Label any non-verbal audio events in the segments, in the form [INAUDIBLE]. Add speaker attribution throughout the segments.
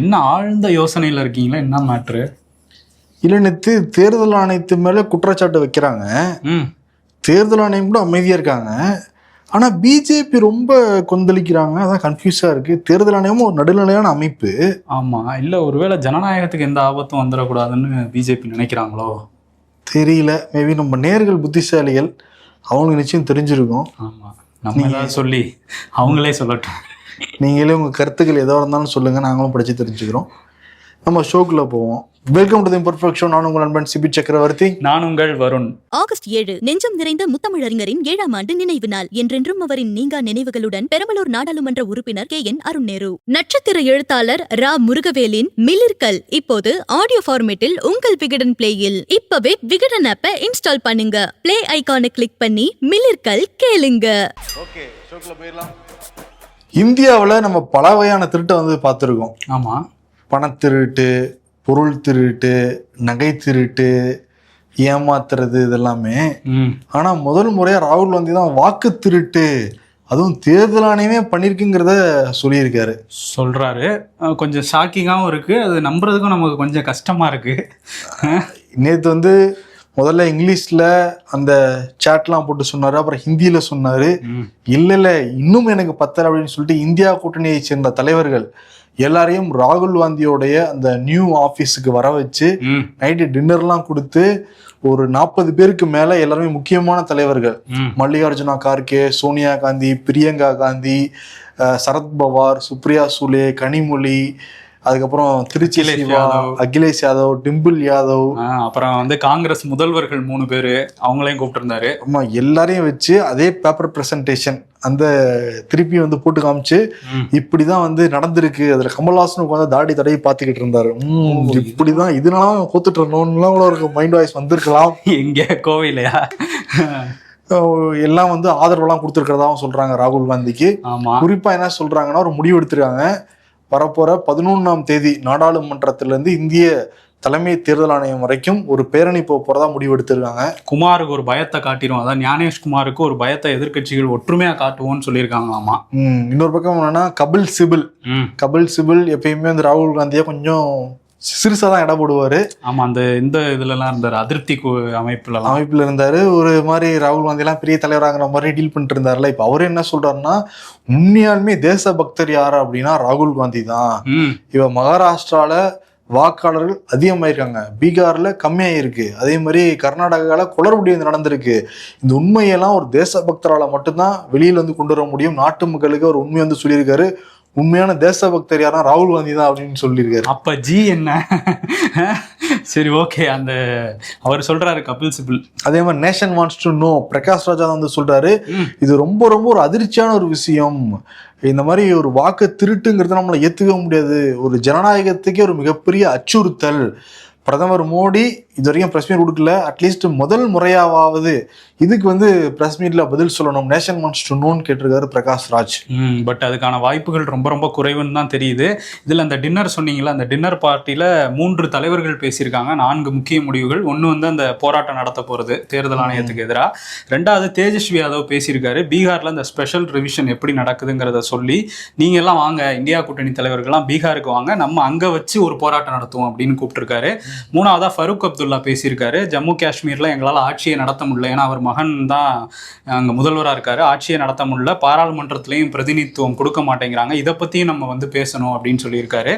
Speaker 1: என்ன ஆழ்ந்த யோசனையில இருக்கீங்களா? என்ன மேட்ரு
Speaker 2: இல்லைன்னு தேர்தல் ஆணையத்து மேல குற்றச்சாட்டு வைக்கிறாங்க. தேர்தல் ஆணையம் கூட அமைதியா இருக்காங்க. ஆனா பிஜேபி ரொம்ப கொந்தளிக்கிறாங்க. அதான் கன்ஃபியூஸா இருக்கு. தேர்தல் ஆணையமும் ஒரு நடுநிலையான அமைப்பு.
Speaker 1: ஆமா. இல்ல ஒருவேளை ஜனநாயகத்துக்கு எந்த ஆபத்தும் வந்துடக்கூடாதுன்னு பிஜேபி நினைக்கிறாங்களோ?
Speaker 2: தெரியல. மேபி நம்ம நேர்கள் புத்திசாலிகள். அவங்களுக்கு நிச்சயம் தெரிஞ்சிருக்கும்.
Speaker 1: ஆமா. நம்ம சொல்லி அவங்களே சொல்லட்டும்.
Speaker 2: நீங்களே உங்க கருத்துக்கள் எதோ இருந்தாலும் சொல்லுங்க. நாங்களும் படிச்சு தெரிஞ்சுக்கிறோம். நம்ம ஷோக்குள்ள போவோம். வெல்கம் டு இம்பர்ஃபெக்ஷன் நான் உங்கள் நண்பன் சிபி சக்கரவர்த்தி.
Speaker 1: நான் உங்கள் வருண்.
Speaker 3: ஆகஸ்ட் ஏழு நெஞ்சம் நிறைந்த முத்தமிழறிஞரின் ஏழாம் ஆண்டு நினைவு நாள். என்றென்றும் அவரின் நீங்கா நினைவுகளுடன் பெரம்பலூர் நாடாளுமன்ற உறுப்பினர் கே. என். அருண் நேரு. நட்சத்திர எழுத்தாளர் ரா. முருகவேலின் மிளிர்கல். இப்போது ஆடியோ ஃபார்மேட்டில் உங்கள் விகடன் பிளேயில் இப்பவே விகடன் ஆப்பை இன்ஸ்டால் பண்ணுங்க. பிளே ஐகானை கிளிக் பண்ணி மிளிர்கல் கேளுங்க.
Speaker 2: ஓகே ஷோக்குள்ள போயிடலாம். இந்தியாவில் நம்ம பல வகையான திருட்டை வந்து பார்த்துருக்கோம்.
Speaker 1: ஆமா.
Speaker 2: பணத்திருட்டு பொருள் திருட்டு நகை திருட்டு ஏமாத்துறது இதெல்லாமே.
Speaker 1: ம்.
Speaker 2: ஆனா முதல் முறையா ராகுல் காந்தி தான் வாக்கு திருட்டு அதுவும் தேர்தல் ஆணையமே பண்ணியிருக்குங்கிறத சொல்லியிருக்காரு.
Speaker 1: சொல்றாரு. அஹ் கொஞ்சம் ஷாக்கிங்காகவும் இருக்கு. அது நம்புறதுக்கும் நமக்கு கொஞ்சம் கஷ்டமா இருக்கு.
Speaker 2: நேற்று வந்து முதல்ல இங்கிலீஷ்ல அந்த சேட்லாம் போட்டு சொன்னாரு அப்புறம் ஹிந்தியில சொன்னாரு. இல்ல இல்ல இன்னும் எனக்கு பத்தல அப்படின்னு சொல்லிட்டு இந்தியா கூட்டணியை சேர்ந்த தலைவர்கள் எல்லாரையும் ராகுல் காந்தியோடைய அந்த நியூ ஆபீஸுக்கு வர வச்சு நைட்டு டின்னர்லாம் கொடுத்து ஒரு நாற்பது பேருக்கு மேல எல்லாருமே முக்கியமான தலைவர்கள். மல்லிகார்ஜுனா கார்கே சோனியா காந்தி பிரியங்கா காந்தி அஹ், சரத் பவார் சுப்ரியா சூலே கனிமொழி அதுக்கப்புறம் திருச்சி
Speaker 1: அகிலேஷ் யாதவ்.
Speaker 2: டிம்பிள் யாதவ்.
Speaker 1: அப்புறம் வந்து காங்கிரஸ் முதல்வர்கள் மூணு பேரு அவங்களையும் கூப்பிட்டிருந்தாரு.
Speaker 2: ஆமா எல்லாரையும் வச்சு அதே பேப்பர் பிரசன்டேஷன் அந்த திருப்பி வந்து போட்டு காமிச்சு. இப்படிதான் வந்து நடந்திருக்கு. அதுல கமல்ஹாசன் உட்காந்து தாடி தடவி பார்த்துக்கிட்டு இருந்தாரு. இப்படிதான் இதனால கோத்துட்டு இருந்தோம்லாம் கூட ஒரு மைண்ட் வாய்ஸ் வந்திருக்கலாம். [LAUGHS]
Speaker 1: எங்க கோவையிலையா
Speaker 2: அஹ் எல்லாம் வந்து ஆதரவெல்லாம் கொடுத்துருக்கிறதாவும் சொல்றாங்க ராகுல் காந்திக்கு. குறிப்பா என்ன சொல்றாங்கன்னா ஒரு முடிவு எடுத்திருக்காங்க. வரப்போற பதினொன்னாம் தேதி நாடாளுமன்றத்திலிருந்து இந்திய தலைமை தேர்தல் ஆணையம் வரைக்கும் ஒரு பேரணி போக போறதா முடிவு எடுத்திருக்காங்க.
Speaker 1: குமாருக்கு ஒரு பயத்தை காட்டிரும். அதான் ஞானேஷ் குமாருக்கு ஒரு பயத்தை எதிர்க்கட்சிகள் ஒற்றுமையா காட்டுவோம்னு சொல்லியிருக்காங்களாமா.
Speaker 2: ம், இன்னொரு பக்கம் என்னன்னா கபில் சிபில். கபில் சிபில் எப்பயுமே வந்து ராகுல் காந்தியை கொஞ்சம் சிறுசா தான் இட போடுவாரு.
Speaker 1: ஆமா அந்த இந்த இதுல எல்லாம் இருந்தாரு அதிருப்தி அமைப்புல
Speaker 2: அமைப்புல இருந்தாரு. ஒரு மாதிரி ராகுல் காந்தி எல்லாம் பெரிய தலைவராங்கிற மாதிரி டீல் பண்ணிட்டு இருந்தாருல இப்ப அவரு என்ன சொல்றாருன்னா உண்மையாலுமே தேச பக்தர் யாரு அப்படின்னா ராகுல் காந்தி தான் இவ மகாராஷ்டிரால வாக்காளர்கள் அதிகமாயிருக்காங்க. பீகார்ல கம்மியாயிருக்கு. அதே மாதிரி கர்நாடகால குளறுபடி வந்து நடந்திருக்கு. இந்த உண்மையெல்லாம் ஒரு தேசபக்தரால மட்டும்தான் வெளியில வந்து கொண்டு வர முடியும். நாட்டு மக்களுக்கு ஒரு உண்மை வந்து சொல்லியிருக்காரு. உண்மையான தேசபக்தர் யாரா ராகுல் காந்தி தான் அப்படின்னு சொல்லியிருக்காரு.
Speaker 1: அப்ப ஜி என்ன? சரி ஓகே அந்த அவர் சொல்றாரு கபில் சிபில்.
Speaker 2: அதே மாதிரி nation wants to know Prakash Raja வந்து சொல்றாரு. இது ரொம்ப ரொம்ப ஒரு அதிர்ச்சியான ஒரு விஷயம். இந்த மாதிரி ஒரு வாக்கு திருட்டுங்கிறத நம்மள ஏத்துக்க முடியாது. ஒரு ஜனநாயகத்துக்கே ஒரு மிகப்பெரிய அச்சுறுத்தல். பிரதமர் மோடி இது வரைக்கும் ப்ரெஸ் மீட் கொடுக்கல. அட்லீஸ்ட் முதல் முறையாவது இதுக்கு வந்து ப்ரெஸ் மீட்ல பதில் சொல்லணும். நேஷன் மான்ஸ் டு நோன் கேட்டிருக்காரு பிரகாஷ் ராஜ்.
Speaker 1: பட் அதுக்கான வாய்ப்புகள் ரொம்ப ரொம்ப குறைவுன்னு தான் தெரியுது. இதில் அந்த டின்னர் சொன்னீங்களா அந்த டின்னர் பார்ட்டியில் மூன்று தலைவர்கள் பேசியிருக்காங்க. நான்கு முக்கிய முடிவுகள். ஒன்று வந்து அந்த போராட்டம் நடத்த போகிறது தேர்தல் ஆணையத்துக்கு எதிராக ரெண்டாவது தேஜஸ்வி யாதவ் பேசியிருக்காரு. பீகாரில் அந்த ஸ்பெஷல் ரிவிஷன் எப்படி நடக்குதுங்கிறத சொல்லி நீங்கள் எல்லாம் வாங்க இந்தியா கூட்டணி தலைவர்கள்லாம் பீகாருக்கு வாங்க. நம்ம அங்கே வச்சு ஒரு போராட்டம் நடத்துவோம் அப்படின்னு கூப்பிட்டுருக்காரு. மூணாவதா ஃபரூக் அப்துல்லா பேசியிருக்காரு. ஜம்மு காஷ்மீரில் எங்களால் ஆட்சியை நடத்த முடியல. ஏன்னா அவர் மகன் தான் அங்கே முதல்வராக இருக்காரு. ஆட்சியை நடத்த முடியல. பாராளுமன்றத்திலையும் பிரதிநிதித்துவம் கொடுக்க மாட்டேங்கிறாங்க. இதை பற்றியும் நம்ம வந்து பேசணும் அப்படின்னு சொல்லியிருக்காரு.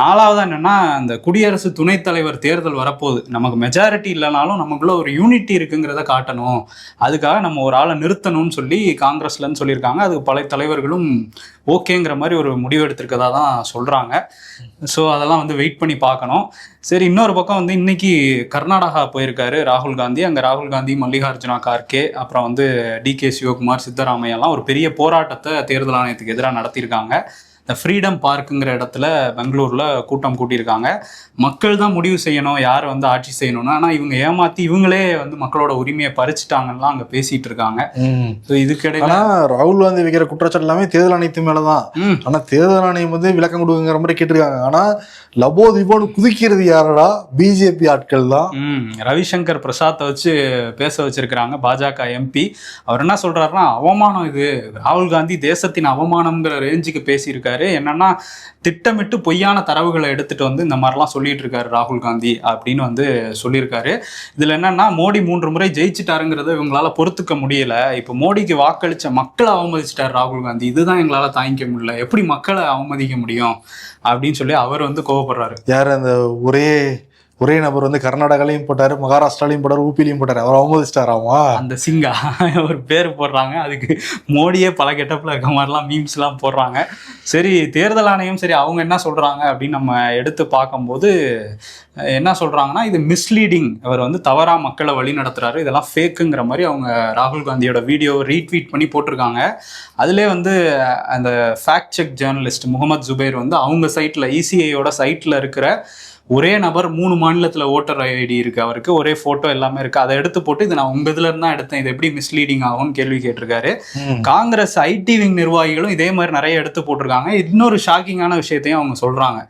Speaker 1: நாலாவது என்னன்னா இந்த குடியரசு துணைத் தலைவர் தேர்தல் வரப்போகுது. நமக்கு மெஜாரிட்டி இல்லைனாலும் நமக்குள்ள ஒரு யூனிட்டி இருக்குங்கிறத காட்டணும். அதுக்காக நம்ம ஒரு ஆளை நிறுத்தணும்னு சொல்லி காங்கிரஸ்லன்னு சொல்லியிருக்காங்க. அதுக்கு பல தலைவர்களும் ஓகேங்கிற மாதிரி ஒரு முடிவு எடுத்திருக்கதா தான் சொல்கிறாங்க ஸோ அதெல்லாம் வந்து வெயிட் பண்ணி பார்க்கணும். சரி இன்னொரு பக்கம் வந்து இன்னைக்கு கர்நாடகா போயிருக்காரு ராகுல் காந்தி. அங்கே ராகுல் காந்தி மல்லிகார்ஜுனா கார்கே அப்புறம் வந்து டி கே சிவகுமார் சித்தராமையெல்லாம் ஒரு பெரிய போராட்டத்தை தேர்தல் ஆணையத்துக்கு எதிராக நடத்தியிருக்காங்க. இந்த ஃப்ரீடம் பார்க்குங்கிற இடத்துல பெங்களூர்ல கூட்டம் கூட்டியிருக்காங்க. மக்கள் தான் முடிவு செய்யணும் யார் வந்து ஆட்சி செய்யணும்னு. ஆனால் இவங்க ஏமாத்தி இவங்களே வந்து மக்களோட உரிமையை பறிச்சுட்டாங்கலாம் அங்கே பேசிட்டு இருக்காங்க ஸோ இதுக்கிடையில
Speaker 2: ராகுல் காந்தி வைக்கிற குற்றச்சாட்டு எல்லாமே தேர்தல் ஆணையத்து மேலதான்.
Speaker 1: ம்.
Speaker 2: ஆனா தேர்தல் ஆணையம் வந்து விளக்கம் கொடுங்கிற மாதிரி கேட்டிருக்காங்க. ஆனா லபோ திபோன்னு குதிக்கிறது யாரடா? பிஜேபி ஆட்கள் தான்.
Speaker 1: ரவிசங்கர் பிரசாத்தை வச்சு பேச வச்சிருக்கிறாங்க பாஜக எம்பி. அவர் என்ன சொல்றாருன்னா அவமானம் இது. ராகுல் காந்தி தேசத்தின் அவமானம்ங்கிற ரேஞ்சுக்கு பேசியிருக்காரு. சொல்லியிருக்காரு. என்னன்னா திட்டமிட்டு பொய்யான தரவுகளை எடுத்துட்டு வந்து இந்த மாதிரிலாம் சொல்லிட்டு இருக்காரு ராகுல் காந்தி அப்படின்னு வந்து சொல்லியிருக்காரு. இதுல என்னன்னா மோடி மூன்று முறை ஜெயிச்சிட்டாருங்கிறத இவங்களால பொறுத்துக்க முடியல. இப்போ மோடிக்கு வாக்களிச்ச மக்களை அவமதிச்சிட்டார் ராகுல் காந்தி. இதுதான் எங்களால தாங்கிக்க முடியல. எப்படி மக்களை அவமதிக்க முடியும்? அப்படின்னு சொல்லி அவர் வந்து கோவப்படுறாரு.
Speaker 2: யார் அந்த ஒரே ஒரே நபர் வந்து கர்நாடகாலையும் போட்டாரு மகாராஷ்டிராலையும் போட்டார் ஊபிலையும் போட்டாரு. அவர் அவமதிச்சிட்டாராமா
Speaker 1: அந்த சிங்கா [LAUGHS] ஒரு பேர் போடுறாங்க. அதுக்கு மோடியே பல கெட்டப்பில் இருக்க மாதிரிலாம் மீம்ஸ்லாம் போடுறாங்க. சரி தேர்தல் ஆணையம் சரி அவங்க என்ன சொல்கிறாங்க அப்படின்னு நம்ம எடுத்து பார்க்கும்போது என்ன சொல்கிறாங்கன்னா இது மிஸ்லீடிங் அவர் வந்து தவறாக மக்களை வழி நடத்துறாரு. இதெல்லாம் ஃபேக்குங்கிற மாதிரி அவங்க ராகுல் காந்தியோட வீடியோ ரீட்வீட் பண்ணி போட்டிருக்காங்க. அதிலே வந்து அந்த fact check journalist Mohammed Zubair வந்து அவங்க சைட்டில் இசிஐயோட சைட்டில் இருக்கிற ஒரே நபர் மூணு மாநிலத்தில் ஓட்டர் ஐடி இருக்கு அவருக்கு ஒரே ஃபோட்டோ எல்லாமே இருக்கு. அதை எடுத்து போட்டு இது நான் உங்க இதுல இருந்து தான் எடுத்தேன். இது எப்படி மிஸ்லீடிங் ஆகும்னு கேள்வி கேட்டிருக்காரு. காங்கிரஸ் ஐடி விங் நிர்வாகிகளும் இதே மாதிரி நிறைய எடுத்து போட்டிருக்காங்க. இன்னொரு ஷாக்கிங்கான விஷயத்தையும் அவங்க சொல்றாங்க.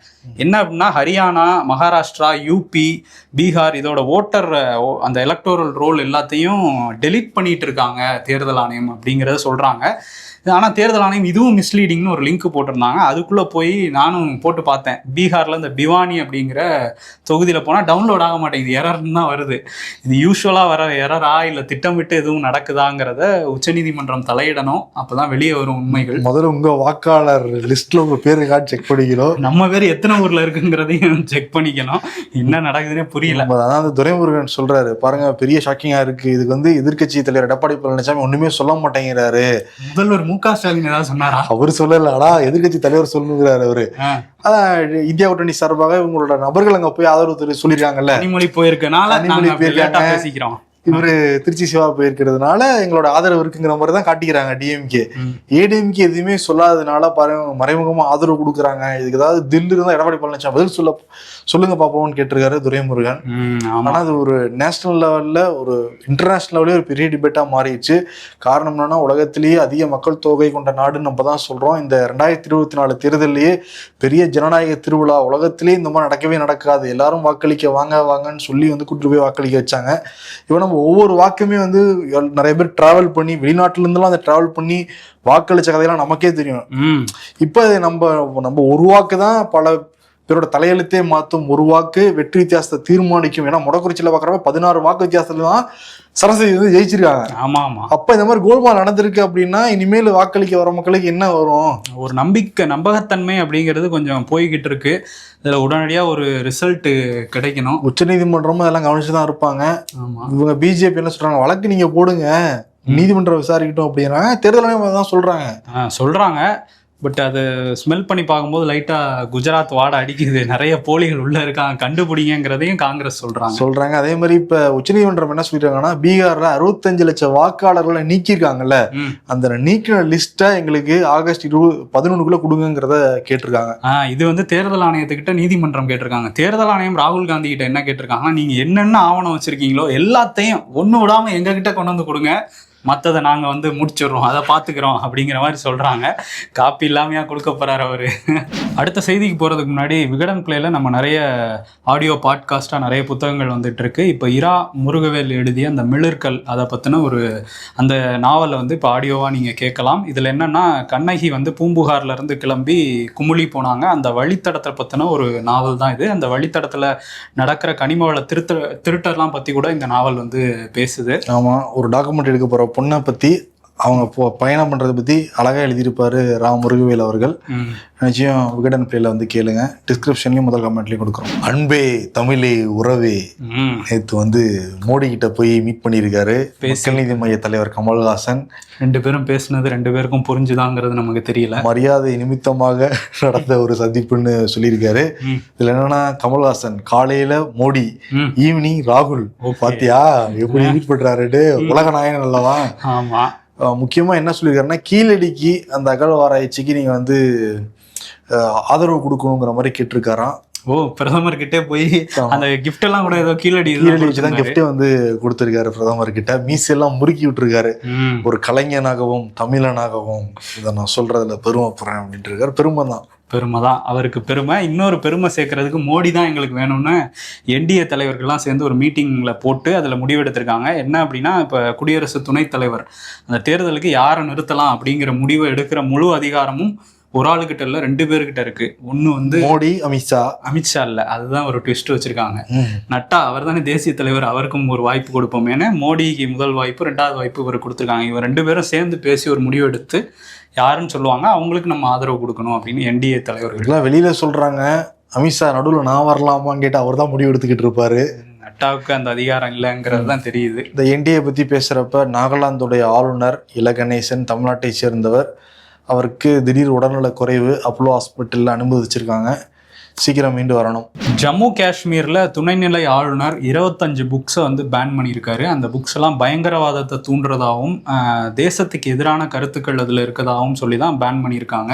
Speaker 1: என்ன அப்படின்னா ஹரியானா மகாராஷ்டிரா யூபி பீகார் இதோட ஓட்டர் அந்த எலக்டோரல் ரோல் எல்லாத்தையும் டெலீட் பண்ணிட்டு இருக்காங்க தேர்தல் ஆணையம் அப்படிங்கிறத சொல்றாங்க. ஆனா தேர்தல் ஆணையம் இதுவும் மிஸ்லீடிங்னு ஒரு லிங்க் போட்டிருந்தாங்க. அதுக்குள்ள போய் நானும் போட்டு பார்த்தேன். பீகார்ல இந்த பிவானி அப்படிங்கிற தொகுதியில போனா டவுன்லோட் ஆக மாட்டேங்குது. எரர்னு தான் வருது. இது யூஸ்வலா வர எரரா இல்ல திட்டமிட்டு எதுவும் நடக்குதாங்கிறத உச்சநீதிமன்றம் தலையிடணும். அப்பதான் வெளியே வரும் உண்மைகள்.
Speaker 2: முதல்ல உங்க வாக்காளர் லிஸ்ட்ல உங்க பேர் இருக்கான்னு செக் பண்ணிக்கணும்.
Speaker 1: நம்ம பேர் எத்தனை ஊர்ல இருக்குங்கிறதையும் செக் பண்ணிக்கணும். என்ன நடக்குதுன்னே புரியல.
Speaker 2: அந்த துரைமுருகன் சொல்றாரு. பாருங்க பெரிய ஷாக்கிங்கா இருக்கு. இதுக்கு வந்து எதிர்க்கட்சி தலைவர் எடப்பாடி பழனிசாமி ஒண்ணுமே சொல்ல மாட்டேங்கிறாரு.
Speaker 1: முதல்வர் மு க. ஸ்டாலின் ஏதாவது சொன்னாரா?
Speaker 2: அவர் சொல்லல ஆனா எதிர்க்கட்சி தலைவர் சொல்லுங்கிறாரு அவரு. இந்தியா கூட்டணி சார்பாக இவங்களோட நபர்கள் அங்க போய் ஆதரவு தெரிவி சொல்லியிருக்காங்கல்ல
Speaker 1: கனிமொழி போயிருக்கனால. பேசிக்கிறோம்.
Speaker 2: இவரு திருச்சி சிவா போயிருக்கிறதுனால எங்களோட ஆதரவு இருக்குங்கிற மாதிரி தான் காட்டிக்கிறாங்க டிஎம்கே. ஏடிஎம்கே எதுவுமே சொல்லாததுனால பாருங்க மறைமுகமா ஆதரவு கொடுக்குறாங்க. இதுக்கு ஏதாவது தில் இருந்தா எடப்பாடி பழனிசாமி பதில் சொல்ல சொல்லுங்க பாப்போம்னு கேட்டிருக்காரு துரைமுருகன்.
Speaker 1: ம், ஆமா.
Speaker 2: ஆனா அது ஒரு நேஷனல் லெவல்ல ஒரு இன்டர்நேஷனல் லெவலே ஒரு பெரிய டிபேட்டா மாறிடுச்சு. காரணம் என்னன்னா உலகத்திலேயே அதிக மக்கள் தொகை கொண்ட நாடுன்னு நம்ம தான் சொல்றோம். இந்த ரெண்டாயிரத்தி இருபத்தி நாலு தேர்தல்லையே பெரிய ஜனநாயக திருவிழா உலகத்திலேயே இந்த மாதிரி நடக்கவே நடக்காது. எல்லாரும் வாக்களிக்க வாங்க வாங்கன்னு சொல்லி வந்து கூட்டிட்டு போய் வாக்களிக்க வச்சாங்க. நம்ம ஒவ்வொரு வாக்குமே வந்து நிறைய பேர் டிராவல் பண்ணி வெளிநாட்டுல இருந்தெல்லாம் அதை டிராவல் பண்ணி வாக்களிச்ச கதையெல்லாம் நமக்கே தெரியும். இப்போ நம்ம நம்ம ஒரு வாக்கு தான் பல பேரோட தலையெழுத்தே மாத்தும் ஒரு வாக்கு வெற்றி வித்தியாசத்தை தீர்மானிக்கும். ஏன்னா முடக்குறிச்சியில் பார்க்குறப்ப பதினாறு வாக்கு வித்தியாசத்துல தான் சரஸ்வதி வந்து ஜெயிச்சிருக்காங்க.
Speaker 1: ஆமா ஆமா.
Speaker 2: அப்ப இந்த மாதிரி கோல்மால் நடந்திருக்கு அப்படின்னா இனிமேல் வாக்களிக்க வர மக்களுக்கு என்ன வரும்?
Speaker 1: ஒரு நம்பிக்கை நம்பகத்தன்மை அப்படிங்கிறது கொஞ்சம் போய்கிட்டு இருக்கு. இதுல உடனடியா ஒரு ரிசல்ட் கிடைக்கணும்.
Speaker 2: உச்சநீதிமன்றமும் அதெல்லாம் கவனிச்சு தான் இருப்பாங்க.
Speaker 1: ஆமா.
Speaker 2: இவங்க பிஜேபி என்ன சொல்றாங்க? வழக்கு நீங்க போடுங்க. நீதிமன்றம் விசாரிக்கட்டும் அப்படின்னா தேர்தல் ஆணையம் தான் சொல்றாங்க.
Speaker 1: ஆ, சொல்றாங்க. பட் அது ஸ்மெல் பண்ணி பார்க்கும்போது லைட்டா குஜராத் வாடை அடிக்குது. நிறைய போலிகள் உள்ள இருக்காங்க. கண்டுபிடிங்கிறதையும் காங்கிரஸ் சொல்றாங்க.
Speaker 2: சொல்றாங்க. அதே மாதிரி இப்ப உச்சநீதிமன்றம் என்ன சொல்லிருக்காங்கன்னா பீகார்ல அறுபத்தஞ்சு லட்சம் வாக்காளர்களை நீக்கியிருக்காங்கல்ல. அந்த நீக்கின லிஸ்ட்டை எங்களுக்கு ஆகஸ்ட் இருபது பதினொன்றுக்குள்ள கொடுங்கிறத கேட்டிருக்காங்க.
Speaker 1: ஆ, இது வந்து தேர்தல் ஆணையத்துக்கிட்ட நீதிமன்றம் கேட்டிருக்காங்க. தேர்தல் ஆணையம் ராகுல் காந்தி கிட்ட என்ன கேட்டிருக்காங்கன்னா நீங்க என்னென்ன ஆவணம் வச்சிருக்கீங்களோ எல்லாத்தையும் ஒண்ணு விடாம எங்க கிட்ட கொண்டு வந்து கொடுங்க. மற்றதை நாங்கள் வந்து முடிச்சிடுறோம். அதை பார்த்துக்கிறோம் அப்படிங்கிற மாதிரி சொல்கிறாங்க காப்பி இல்லாமையாக கொடுக்க போகிறார் அவர். அடுத்த செய்திக்கு போகிறதுக்கு முன்னாடி விகடன் பிளேயில் நம்ம நிறைய ஆடியோ பாட்காஸ்ட்டாக நிறைய புத்தகங்கள் வந்துட்டுருக்கு இப்போ இரா முருகவேல் எழுதிய அந்த மிளிர்கள் அதை பற்றின ஒரு அந்த நாவலை வந்து இப்போ ஆடியோவாக நீங்கள் கேட்கலாம். இதில் என்னென்னா கண்ணகி வந்து பூம்புகார்லேருந்து கிளம்பி குமுளி போனாங்க. அந்த வழித்தடத்தை பற்றின ஒரு நாவல் தான் இது. அந்த வழித்தடத்தில் நடக்கிற கனிம வள திருத்த திருட்டர்லாம் பற்றி கூட இந்த நாவல் வந்து பேசுது.
Speaker 2: ஆமாம் ஒரு டாக்குமெண்ட் எடுக்க போற பொண்ணை பத்தி அவங்க போ- பயணம் பண்றதை பத்தி அழகா எழுதியிருப்பாரு ராம் முருகவேல் அவர்கள். நிச்சயம் விகடன் பிளேல வந்து கேளுங்க. டிஸ்கிரிப்ஷன்லயும் முதல் கமெண்ட்லயும் கொடுக்குறோம். அன்பே தமிழே உறவே.
Speaker 1: ம்.
Speaker 2: நேத்து வந்து மோடி கிட்ட போய் மீட் பண்ணியிருக்காரு. மக்கள் நீதி மைய தலைவர் கமல்ஹாசன்.
Speaker 1: ரெண்டு பேரும் பேசுனது ரெண்டு பேருக்கும் புரிஞ்சுதாங்கிறது நமக்கு தெரியல.
Speaker 2: மரியாதை நிமித்தமாக [LAUGHS] நடந்த ஒரு சந்திப்புன்னு சொல்லியிருக்காரு. இதுல என்னன்னா கமல்ஹாசன் காலையில மோடி. ஈவினிங் ராகுல். பாத்தியா? எப்படி மீட் பண்றாருட்டு உலக நாயகன் அல்லவா?
Speaker 1: ஆமா.
Speaker 2: அஹ் முக்கியமா என்ன சொல்லியிருக்காருன்னா கீழடிக்கு அந்த அகழ்வாராய்ச்சிக்கு நீங்க வந்து ஆதரவு கொடுக்கணுங்கிற மாதிரி கேட்டிருக்காராம்
Speaker 1: ஓ பிரதமர் கிட்டே போய். அந்த gift எல்லாம் கூட ஏதோ கீழடி
Speaker 2: கீழடி வச்சுதான்
Speaker 1: கொடுத்திருந்தாரு.
Speaker 2: கிஃப்டே வந்து கொடுத்திருக்காரு பிரதமர் கிட்ட மீசெல்லாம் முறுக்கி விட்டுருக்காரு. ஒரு கலைஞனாகவும் தமிழனாகவும் இதை நான் சொல்றதுல பெருமைப்படுறேன் அப்படின்ட்டு இருக்காரு பெருமை தான்
Speaker 1: பெருமை தான். அவருக்கு பெருமை. இன்னொரு பெருமை சேர்க்கறதுக்கு மோடி தான் எங்களுக்கு வேணும்னு என்டிஏ தலைவர்கள்லாம் சேர்ந்து ஒரு மீட்டிங்கில் போட்டு அதில் முடிவெடுத்திருக்காங்க. என்ன அப்படின்னா இப்போ குடியரசு துணைத் தலைவர் அந்த தேர்தலுக்கு யாரை நிறுத்தலாம் அப்படிங்கிற முடிவை எடுக்கிற முழு அதிகாரமும் ஒரு ஆளுகிட்ட இல்ல ரெண்டு பேர்கிட்ட இருக்கு. ஒண்ணு வந்து
Speaker 2: மோடி அமித்ஷா.
Speaker 1: அமித்ஷா இல்ல. அதுதான் ஒரு ட்விஸ்ட் வச்சிருக்காங்க. நட்டா அவர் தானே தேசிய தலைவர் அவருக்கும் ஒரு வாய்ப்பு கொடுப்போம் ஏன்னா மோடிக்கு முதல் வாய்ப்பு ரெண்டாவது வாய்ப்பு இவர் கொடுத்துருக்காங்க. இவங்க ரெண்டு பேரும் சேர்ந்து பேசி ஒரு முடிவு எடுத்து யாருன்னு சொல்லுவாங்க அவங்களுக்கு நம்ம ஆதரவு கொடுக்கணும் அப்படின்னு என்டிஏ தலைவர்கள்.
Speaker 2: வெளியில சொல்றாங்க. அமித்ஷா நடுவுல நான் வரலாமான்னு கேட்டு அவர் தான் முடிவு எடுத்துக்கிட்டு இருப்பாரு.
Speaker 1: நட்டாவுக்கு அந்த அதிகாரம் இல்லைங்கிறது தான் தெரியுது.
Speaker 2: இந்த என்டிஏ பத்தி பேசுறப்ப நாகாலாந்துடைய ஆளுநர் இல கணேசன் தமிழ்நாட்டை சேர்ந்தவர். அவருக்கு திடீர் உடல்நலக் குறைவு அப்போலோ ஹாஸ்பிட்டலில் அனுமதிச்சிருக்காங்க. சீக்கிரம் மீண்டு வரணும்.
Speaker 1: ஜம்மு காஷ்மீரில் துணைநிலை ஆளுநர் இருபத்தஞ்சு புக்ஸை வந்து பேன் பண்ணியிருக்காரு. அந்த புக்ஸ் எல்லாம் பயங்கரவாதத்தை தூண்டுறதாகவும் தேசத்துக்கு எதிரான கருத்துக்கள் அதில் இருக்கதாகவும் சொல்லி தான் பேன் பண்ணியிருக்காங்க.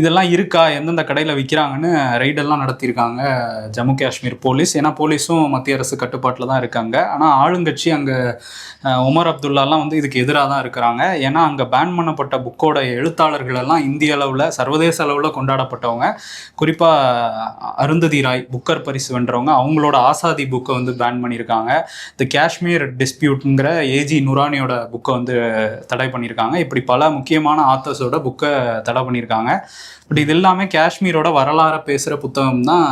Speaker 1: இதெல்லாம் இருக்கா? எந்தெந்த கடையில் விற்கிறாங்கன்னு ரைடெல்லாம் நடத்தியிருக்காங்க ஜம்மு காஷ்மீர் போலீஸ். ஏன்னா போலீஸும் மத்திய அரசு கட்டுப்பாட்டில் தான் இருக்காங்க. ஆனால் ஆளுங்கட்சி அங்கே உமர் அப்துல்லாலாம் வந்து இதுக்கு எதிராக தான் இருக்கிறாங்க. ஏன்னா அங்கே பேன் பண்ணப்பட்ட புக்கோட எழுத்தாளர்கள் எல்லாம் இந்திய அளவில் சர்வதேச அளவில் கொண்டாடப்பட்டவங்க. குறிப்பாக அருந்ததி ராய் புக்கர் பரிசு வென்றவங்க அவங்களோட ஆசாதி புக்கை வந்து பேன் பண்ணியிருக்காங்க. தி காஷ்மீர் டிஸ்பியூட்ங்கிற ஏஜி நுரானியோட புக்கை வந்து தடை பண்ணியிருக்காங்க. இப்படி பல முக்கியமான ஆத்தர்ஸோட புக்கை தடை பண்ணியிருக்காங்க. பட் இது எல்லாமே காஷ்மீரோட வரலாறை பேசுகிற புத்தகம் தான்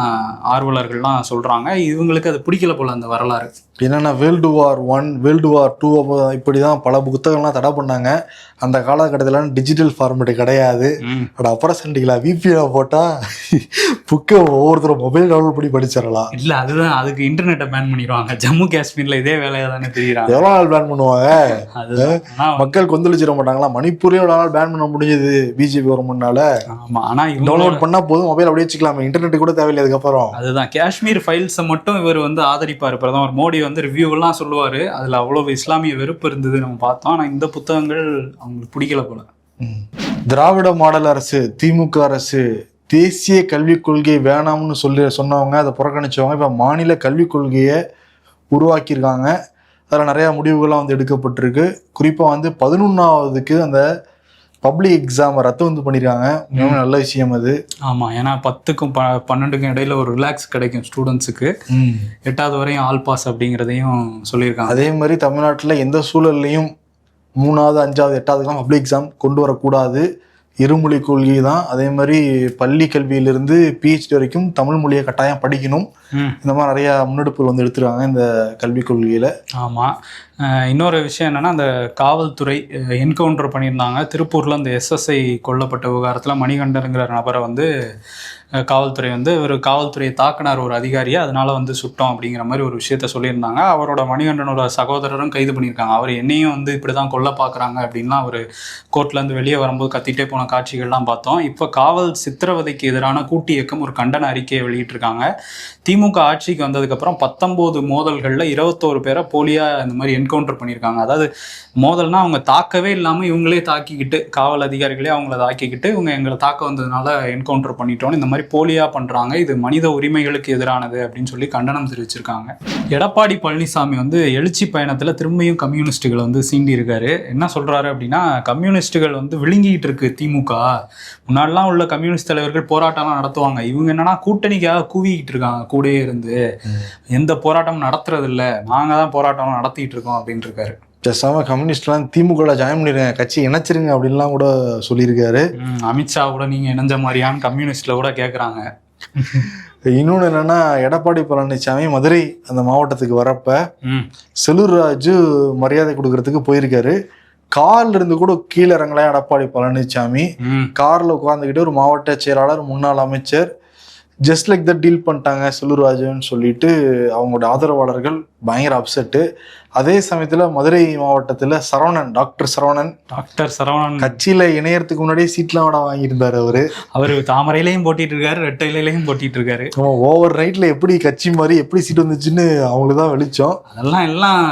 Speaker 1: ஆர்வலர்கள்லாம் சொல்கிறாங்க இவங்களுக்கு அது பிடிக்கல போல அந்த வரலாறு.
Speaker 2: என்னன்னா world war one world war two இப்படி தான் பல புத்தகம்லாம் தடை பண்ணாங்க. அந்த காலகட்டத்தில் டிஜிட்டல் ஃபார்மேட் கிடையாது. அட அப்புறம் சண்டிகளா விபிஎனை போட்டால் புக்கை ஒவ்வொருத்தரும் மொபைல் டவுன்லோட் பண்ணி படிச்சிடலாம்.
Speaker 1: இல்ல அதுதான். அதுக்கு இன்டர்நெட்டை பேன் பண்ணிடுவாங்க. ஜம்மு காஷ்மீர்ல இதே வேலையா தானே தெரியுறாங்க
Speaker 2: எவ்வளோ நாள் பேன் பண்ணுவாங்க? மக்கள் கொந்தளிச்சிட மாட்டாங்களா? மணிப்பூரே எவ்வளோ நாள் பேன் பண்ண முடிஞ்சது பிஜேபி கவர்மெண்ட்னால
Speaker 1: ஆமா. ஆனா இவங்களோட
Speaker 2: டவுன்லோட் பண்ணா போதும் மொபைல் அப்படியே வச்சுக்கலாமே. இன்டர்நெட் கூட தேவையில்லை அதுக்கப்புறம்.
Speaker 1: அதுதான். காஷ்மீர் ஃபைல்ஸை மட்டும் இவர் வந்து ஆதரிப்பார். பிரதமர் மோடி வந்து ரிவ்யூ எல்லாம் சொல்லுவாரு. அதுல அவ்வளவு இஸ்லாமிய வெறுப்பு இருந்தது நம்ம பார்த்தோம். ஆனா இந்த புத்தகங்கள் அவங்களுக்கு பிடிக்கல போல.
Speaker 2: திராவிட மாடல் அரசு திமுக அரசு தேசிய கல்விக் கொள்கை வேணாம்னு சொல்லி சொன்னவங்க அதை புறக்கணிச்சவங்க இப்போ மாநில கல்விக் கொள்கையை உருவாக்கியிருக்காங்க. அதில் நிறையா முடிவுகள்லாம் வந்து எடுக்கப்பட்டிருக்கு. குறிப்பாக வந்து பதினொன்றாவதுக்கு அந்த பப்ளிக் எக்ஸாமை ரத்து வந்து பண்ணியிருக்காங்க மிகவும் நல்ல விஷயம் அது.
Speaker 1: ஆமா ஏன்னா பத்துக்கும் ப பன்னெண்டுக்கும் இடையில ஒரு ரிலாக்ஸ் கிடைக்கும் ஸ்டூடெண்ட்ஸுக்கு எட்டாவது வரையும் ஆல் பாஸ் அப்படிங்கிறதையும் சொல்லியிருக்காங்க.
Speaker 2: அதே மாதிரி தமிழ்நாட்டில் எந்த சூழல்லையும் மூணாவது அஞ்சாவது எட்டாவதுக்கெல்லாம் பப்ளிக் எக்ஸாம் கொண்டு வரக்கூடாது. இருமொழி கொள்கை தான். அதே மாதிரி பள்ளி கல்வியிலிருந்து பிஹெச்டி வரைக்கும் தமிழ் மொழியை கட்டாயம் படிக்கணும். இந்த மாதிரி நிறைய முன்னெடுப்புகள் வந்து எடுத்துருக்காங்க இந்த கல்விக் கொள்கையில.
Speaker 1: ஆமா. அஹ் இன்னொரு விஷயம் என்னன்னா அந்த காவல்துறை என்கவுண்டர் பண்ணியிருந்தாங்க. திருப்பூர்ல அந்த எஸ்எஸ்ஐ கொல்லப்பட்ட விவகாரத்துல மணிகண்டனுங்கிற நபரை வந்து காவல்துறை வந்து ஒரு காவல்துறையை தாக்குனார் ஒரு அதிகாரியை அதனால வந்து சுட்டோம் அப்படிங்கிற மாதிரி ஒரு விஷயத்த சொல்லியிருந்தாங்க. அவரோட மணிகண்டனோட சகோதரரும் கைது பண்ணியிருக்காங்க. அவர் என்னையும் வந்து இப்படிதான் கொல்ல பார்க்குறாங்க அப்படின்லாம் அவர் கோர்ட்லேருந்து வெளியே வரும்போது கத்திட்டே போன காட்சிகள்லாம் பார்த்தோம். இப்போ காவல் சித்திரவதைக்கு எதிரான கூட்டு இயக்கம் ஒரு கண்டன அறிக்கையை வெளியிட்டிருக்காங்க. திமுக ஆட்சிக்கு வந்ததுக்கப்புறம் பத்தொம்போது மோதல்களில் இருபத்தோரு பேரை போலியாக இந்த மாதிரி என்கவுண்டர் பண்ணியிருக்காங்க. அதாவது மோதல்னா அவங்க தாக்கவே இல்லாமல் இவங்களே தாக்கிக்கிட்டு காவல் அதிகாரிகளே அவங்கள தாக்கிக்கிட்டு இவங்க எங்களை தாக்க வந்ததுனால என்கவுண்டர் பண்ணிட்டோன்னு இந்த மாதிரி போலியா பண்ணுறாங்க இது மனித உரிமைகளுக்கு எதிரானது அப்படின்னு சொல்லி கண்டனம் தெரிவிச்சிருக்காங்க. எடப்பாடி பழனிசாமி வந்து எழுச்சி பயணத்தில் திரும்பியும் கம்யூனிஸ்ட்டுகளை வந்து சீண்டி இருக்காரு என்ன சொல்றாரு அப்படின்னா கம்யூனிஸ்ட்டுகள் வந்து விழுங்கிட்டு இருக்கு திமுக. முன்னாடிலாம் உள்ள கம்யூனிஸ்ட் தலைவர்கள் போராட்டம்லாம் நடத்துவாங்க. இவங்க என்னன்னா கூட்டணிக்காக கூவிக்கிட்டு இருக்காங்க கூடயே இருந்து. எந்த போராட்டம் நடத்துறது இல்ல நாங்க தான் போராட்டம் நடத்திட்டு இருக்கோம் அப்படின்னு இருக்காரு.
Speaker 2: பேசாம கம்யூனிஸ்ட்லாம் திமுக ஜாயின் பண்ணிருங்க கட்சி இணைச்சிருங்க அப்படின்லாம் கூட சொல்லியிருக்காரு.
Speaker 1: அமித்ஷா கூட நீங்க இணைஞ்ச மாதிரியான்னு கம்யூனிஸ்ட்ல கூட கேக்குறாங்க.
Speaker 2: இன்னொன்று என்னன்னா எடப்பாடி பழனிசாமி மதுரை அந்த மாவட்டத்துக்கு வரப்ப
Speaker 1: ம்.
Speaker 2: செல்லூர் ராஜு மரியாதை கொடுக்கறதுக்கு போயிருக்காரு. கார்ல இருந்து கூட கீழே இறங்கலாம் எடப்பாடி பழனிசாமி கார்ல உட்காந்துக்கிட்டு ஒரு மாவட்ட செயலாளர் முன்னாள் அமைச்சர் ஜஸ்ட் லைக் தட் டீல் பண்ணிட்டாங்க செல்லூர் ராஜுன்னு சொல்லிட்டு அவங்களோட ஆதரவாளர்கள் பயங்கர அப்செட்டு அதே சமயத்துல மதுரை மாவட்டத்துல சரவணன் டாக்டர் சரவணன்
Speaker 1: டாக்டர் சரவணன்.
Speaker 2: கட்சியில இணையறதுக்கு முன்னாடியே சீட்லாம் விட வாங்கியிருந்தாரு அவரு.
Speaker 1: அவரு தாமரையிலையும் போட்டிட்டு இருக்காரு ரெட்டை இலையிலையும் போட்டிட்டு இருக்காரு.
Speaker 2: ஓவர் நைட்ல எப்படி கட்சி மாதிரி எப்படி சீட் வந்துச்சுன்னு அவங்களுக்கு தான் வெளிச்சம்.
Speaker 1: அதெல்லாம் எல்லாம்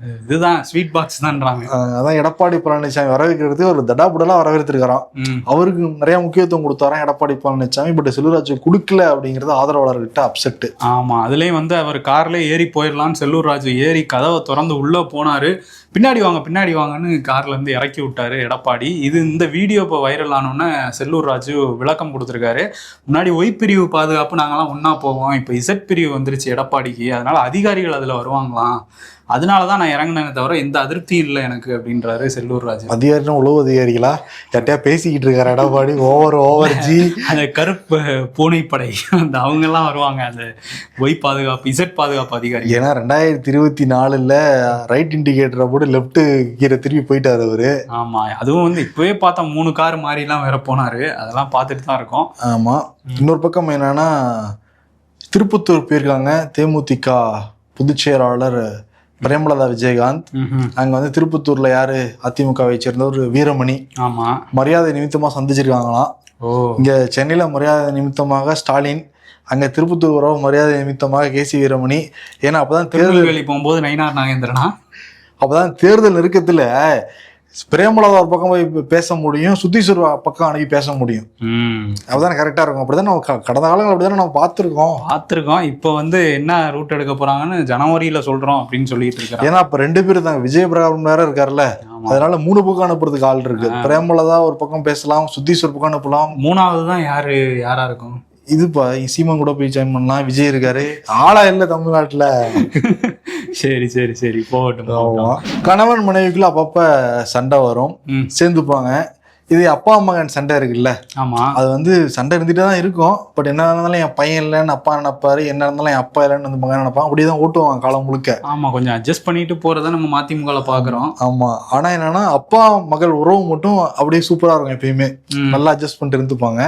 Speaker 1: இதுதான் ஸ்வீட் பாக்ஸ் தான்றாங்க.
Speaker 2: அதான் எடப்பாடி பழனிசாமி வரவேற்கிறது ஒரு தடாபுடலா வரவேற்றிருக்காராம்
Speaker 1: ம்.
Speaker 2: அவருக்கு நிறைய முக்கியத்துவம் கொடுத்தாராம் எடப்பாடி பழனிசாமி பட் செல்வராஜ் கொடுக்கல அப்படிங்கிறது ஆதரவாளர்கிட்ட அப்செட்
Speaker 1: ஆமா அதுலயும் வந்து அவர் கார்ல ஏறி போயிடலான்னு செல்லூர் ராஜு ஏறி கதவை திறந்து உள்ள போனாரு. பின்னாடி வாங்க பின்னாடி வாங்கன்னு கார்ல இருந்து இறக்கி விட்டாரு எடப்பாடி. இது இந்த வீடியோ இப்போ வைரல் ஆனோன்னே செல்லூர் ராஜு விளக்கம் கொடுத்துருக்காரு. முன்னாடி ஒய் பிரிவு பாதுகாப்பு நாங்கெல்லாம் ஒண்ணா போவோம். இப்போ இசட் பிரிவு வந்துருச்சு எடப்பாடிக்கு. அதனால அதிகாரிகள் அதுல வருவாங்களாம். அதனால தான் நான் இறங்கினேனே தவிர எந்த அதிருப்தியும் இல்லை எனக்கு அப்படின்றாரு செல்லூர் ராஜு.
Speaker 2: அதிகாரினா உளவு அதிகாரிகளா? யார்ட்டையா பேசிக்கிட்டு இருக்காரு எடப்பாடி? ஓவர் ஓவர் ஜி
Speaker 1: அந்த கருப்பு பூனைப்படை அந்த அவங்கெல்லாம் வருவாங்க. அந்த ஒய் பாதுகாப்பு இசட் பாதுகாப்பு அதிகாரி
Speaker 2: ஏன்னா ரெண்டாயிரத்தி இருபத்தி நாலுல ரைட் இண்டிகேட்டரை போட்டு லெஃப்ட் கீரை திருப்பி போயிட்டாரு அவரு.
Speaker 1: ஆமா அதுவும் வந்து இப்பவே பார்த்தா மூணு கார் மாறிலாம் வேற போனாரு. அதெல்லாம் பார்த்துட்டு தான் இருக்கோம்.
Speaker 2: ஆமா. இன்னொரு பக்கம் என்னன்னா திருப்பத்தூர் போயிருக்காங்க தேமுதிக பொதுச் செயலாளர் பிரேமலதா விஜயகாந்த். அங்க வந்து திருப்பத்தூர்ல யாரு அதிமுகவை சேர்ந்த ஒரு வீரமணி.
Speaker 1: ஆமா.
Speaker 2: மரியாதை நிமித்தமா சந்திச்சிருக்காங்களாம்.
Speaker 1: ஓ.
Speaker 2: இங்க சென்னையில மரியாதை நிமித்தமாக ஸ்டாலின் அங்க திருப்பத்தூர் உறவு மரியாதை நிமித்தமாக கேசி வீரமணி. ஏன்னா அப்பதான் தேர்தல்
Speaker 1: போகும்போது நயினார் நாகேந்திரனா?
Speaker 2: அப்பதான் தேர்தல் நெருக்கத்துல பிரேமலதா ஒரு பக்கம் போய் பேச முடியும் சுத்தீஸ்வர் பக்கம் அனுப்பி பேச முடியும். அப்பதான் கரெக்டா இருக்கும். அப்படிதான் நம்ம கடந்த காலங்கள் அப்படிதான் நம்ம பார்த்திருக்கோம்.
Speaker 1: பார்த்துருக்கோம். இப்போ வந்து என்ன ரூட் எடுக்க போறாங்கன்னு ஜனவரியில சொல்றோம் அப்படின்னு சொல்லிட்டு இருக்கிறாங்க.
Speaker 2: ஏன்னா இப்ப ரெண்டு பேரும் தாங்க விஜய பிரகாரம் வேற இருக்காருல்ல அதனால மூணு பக்கம் அனுப்புறதுக்கு ஆள் இருக்கு. பிரேமலதா ஒரு பக்கம் பேசலாம் சுத்தீஸ்வர் பக்கம் அனுப்பலாம்.
Speaker 1: மூணாவது தான் யாரு யாரா இருக்கும்?
Speaker 2: இதுப்பா சீமான் கூட போய் ஜாயின் பண்ணலாம். விஜய் இருக்காரு. ஆளா இல்ல தமிழ்நாட்டுல. [LAUGHS]
Speaker 1: சரி சரி சரி. போகட்டும்.
Speaker 2: கணவன் மனைவிக்குள்ள அப்பப்ப சண்டை வரும். சேர்ந்துப்பாங்க. இது அப்பா மகன் சண்டை இருக்குல்ல?
Speaker 1: ஆமா.
Speaker 2: அது வந்து சண்டை இருந்துட்டே தான் இருக்கும். பட் என்ன இருந்தாலும் என் பையன் இல்லைன்னு அப்பா நினைப்பாரு. என்ன இருந்தாலும் என் அப்பா இல்லைன்னு வந்து மகன் நினைப்பான் அப்படியே தான் ஓட்டுவாங்க காலம் முழுக்க.
Speaker 1: ஆமா கொஞ்சம் அட்ஜஸ்ட் பண்ணிட்டு போறத நம்ம மதிமுகல பாக்குறோம்.
Speaker 2: ஆமா. ஆனா என்னன்னா அப்பா மகள் உறவு மட்டும் அப்படியே சூப்பரா இருக்கும் எப்பயுமே. நல்லா அட்ஜஸ்ட் பண்ணிட்டு இருந்துப்பாங்க.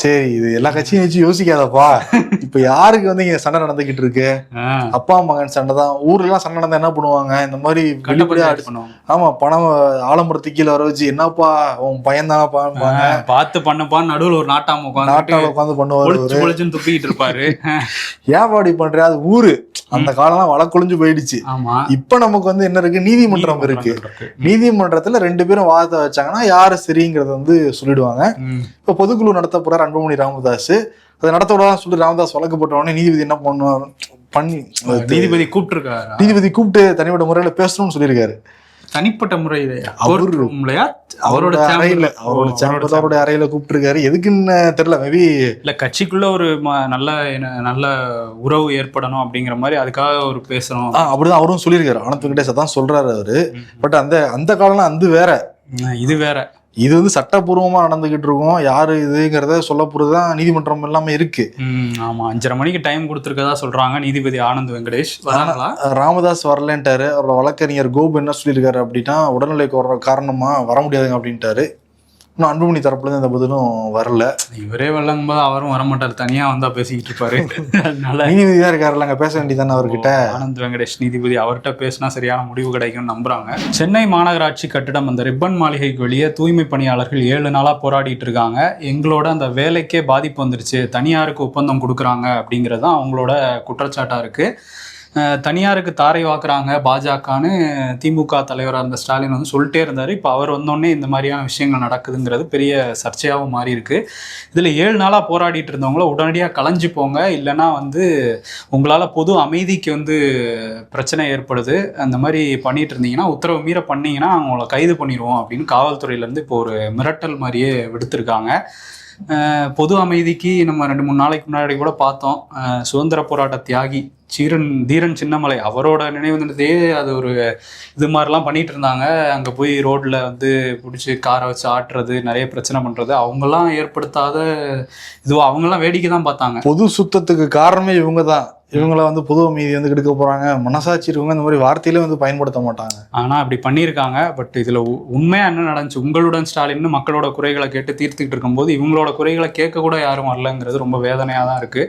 Speaker 2: சரி இது எல்லா கட்சியும் வச்சு யோசிக்காதப்பா. [LAUGHS] இப்ப யாருக்கு வந்து இங்க சண்டை நடந்துகிட்டு இருக்கு? அப்பா மகன் சண்டை தான். ஊர்ல எல்லாம் சண்டை நடந்தா என்ன பண்ணுவாங்க? இந்த மாதிரி வெளிப்படையா ஆமா பணம் ஆலமரத்துக்கு கீழே வர வச்சு என்னப்பா உன் பையன் தானப்பா
Speaker 1: ஆ, பார்த்து பண்ணப்பான்னு நடுவுல ஒரு நாட்டாம உட்காந்து
Speaker 2: நாட்டால உட்காந்து பண்ணுவாரு
Speaker 1: துப்பிக்கிட்டு இருப்பாரு.
Speaker 2: ஏன் பாடி பண்ற? அது ஊரு. அந்த காலம்லாம் வழக்கொழிஞ்சு போயிடுச்சு. இப்ப நமக்கு வந்து என்ன இருக்கு? நீதிமன்றம் இருக்கு. நீதிமன்றத்துல ரெண்டு பேரும் வாதத்தை வச்சாங்கன்னா யாரு சரிங்கிறத வந்து சொல்லிடுவாங்க. இப்ப பொதுக்குழு நடத்த போறார் அன்புமணி ராமதாஸ் அதை நடத்த விடாதான் சொல்லி ராமதாஸ் வழக்கு போட்ட உடனே நீதிபதி என்ன பண்ணுவார்? பண்ணி
Speaker 1: நீதிபதி கூப்பிட்டுருக்காரு?
Speaker 2: நீதிபதி கூப்பிட்டு தனிப்பட்ட முறையில பேசணும்னு சொல்லியிருக்காரு.
Speaker 1: தனிப்பட்ட முறையில
Speaker 2: அவரு-
Speaker 1: roomலயா? அவரோட
Speaker 2: அறையில அவரோட சேம்பர் அவருடைய அறையில கூப்பிட்டு எதுக்குன்னு தெரியல மேபி
Speaker 1: இல்ல கட்சிக்குள்ள ஒரு நல்ல நல்ல உறவு ஏற்படணும் அப்படிங்கிற மாதிரி அதுக்காக ஒரு பேசணும்.
Speaker 2: அப்படிதான் அவரும் சொல்லியிருக்காரு. ஆனந்த் வெங்கடேஷ் தான் சொல்றாரு அவரு. பட் அந்த அந்த காலம்லாம் அந்த வேற.
Speaker 1: இது வேற.
Speaker 2: இது வந்து சட்டப்பூர்வமா நடந்துகிட்டு இருக்கும் யாரு இதுங்கிறத சொல்ல போறதுதான் நீதிமன்றம் எல்லாமே இருக்கு.
Speaker 1: ஆமா. அஞ்சரை மணிக்கு டைம் கொடுத்துருக்கதா சொல்றாங்க நீதிபதி ஆனந்த் வெங்கடேஷ்.
Speaker 2: ராமதாஸ் வரலன்ட்டாரு. அவரோட வழக்கறிஞர் கோபு என்ன சொல்லியிருக்காரு அப்படின்னா உடல்நிலை காரணமா வர முடியாதுங்க அப்படின்ட்டாரு. இன்னும் அன்புமணி தரப்புல இருந்து எந்த பதிலும் வரல.
Speaker 1: இவரே வரலங்கும்போது அவரும் வரமாட்டார். தனியா வந்தா பேசிக்கிட்டு இருப்பாரு. அதனால
Speaker 2: நீதிபதி தான் இருக்காருல்ல அங்க பேச வேண்டியதானே அவர்கிட்ட?
Speaker 1: ஆனந்த் வெங்கடேஷ் நீதிபதி அவர்கிட்ட பேசினா சரியான முடிவு கிடைக்கும்னு நம்புறாங்க. சென்னை மாநகராட்சி கட்டிடம் அந்த ரிப்பன் மாளிகைக்கு வெளியே தூய்மை பணியாளர்கள் ஏழு நாளா போராடிட்டு இருக்காங்க. எங்களோட அந்த வேலைக்கே பாதிப்பு வந்துருச்சு. தனியாருக்கு ஒப்பந்தம் கொடுக்குறாங்க அப்படிங்கிறது தான் அவங்களோட குற்றச்சாட்டா இருக்கு. அஹ் தனியாருக்கு தாரை வாக்குறாங்க பாஜகன்னு திமுக தலைவராக இருந்த ஸ்டாலின் வந்து சொல்லிட்டே இருந்தார். இப்போ அவர் வந்தோடனே இந்த மாதிரியான விஷயங்கள் நடக்குதுங்கிறது பெரிய சர்ச்சையாகவும் மாறி இருக்கு இதில் ஏழு நாளாக போராடிட்டு இருந்தவங்கள உடனடியாக கலைஞ்சு போங்க. இல்லைன்னா வந்து உங்களால் பொது அமைதிக்கு வந்து பிரச்சனை ஏற்படுது. அந்த மாதிரி பண்ணிட்டு இருந்தீங்கன்னா உத்தரவு மீற பண்ணீங்கன்னா அவங்கள கைது பண்ணிடுவோம் அப்படின்னு காவல்துறையிலேருந்து இப்போ ஒரு மிரட்டல் மாதிரியே விடுத்திருக்காங்க. பொது அமைதிக்கு நம்ம ரெண்டு மூணு நாளைக்கு முன்னாடி கூட பார்த்தோம். சுதந்திர போராட்ட தியாகி சீரன் தீரன் சின்னமலை அவரோட நினைவு தினத்தையே அது ஒரு இது மாதிரிலாம் பண்ணிட்டு இருந்தாங்க. அங்கே போய் ரோட்டில் வந்து பிடிச்சி காரை வச்சு ஆட்டுறது நிறைய பிரச்சனை பண்ணுறது அவங்கெல்லாம் ஏற்படுத்தாத இதுவோ அவங்கெல்லாம் வேடிக்கை தான் பார்த்தாங்க.
Speaker 2: பொது சுத்தத்துக்கு காரணமே இவங்க தான் இவங்கள வந்து பொது அமைதி வந்து கெடுக்க போறாங்க. மனசாட்சி இருக்கவங்க இந்த மாதிரி வார்த்தையிலே வந்து பயன்படுத்த மாட்டாங்க.
Speaker 1: ஆனா அப்படி பண்ணியிருக்காங்க. பட் இதுல உண்மையா என்ன நடந்துச்சு? உங்களுடன் ஸ்டாலின் மக்களோட குறைகளை கேட்டு தீர்த்துக்கிட்டு இருக்கும்போது இவங்களோட குறைகளை கேட்க கூட யாரும் வரலங்கிறது ரொம்ப வேதனையா தான் இருக்கு.